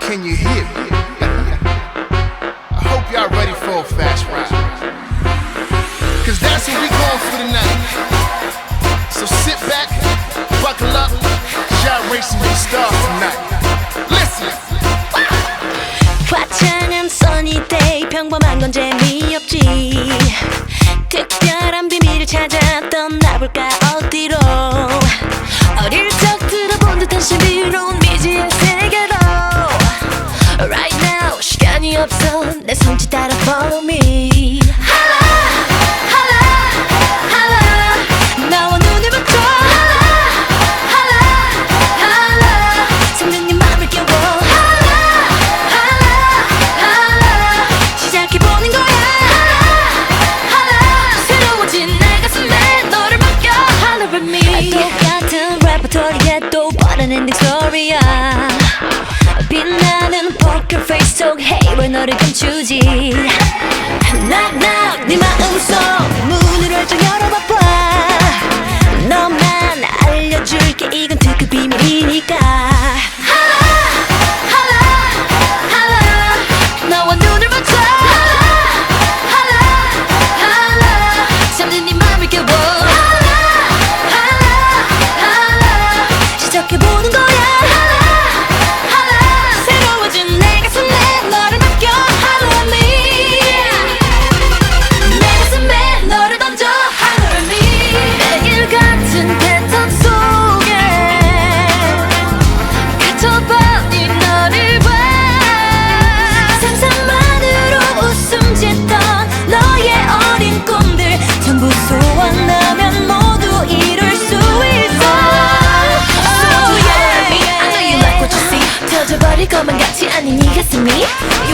can you hear me? I hope y'all ready for a fast ride. Cause that's what we going for tonight. So sit back, buckle up, y'all racing with 내 가슴에 너를 맡겨. Holler at me. 똑같은 레퍼토리에 또 다른 엔딩 스토리야 your face 속 Hey 왜 너를 감추지. Knock knock 네 마음속 문을 활짝 열어봐봐. 너만 알려줄게. 이건 특급 비밀. to me?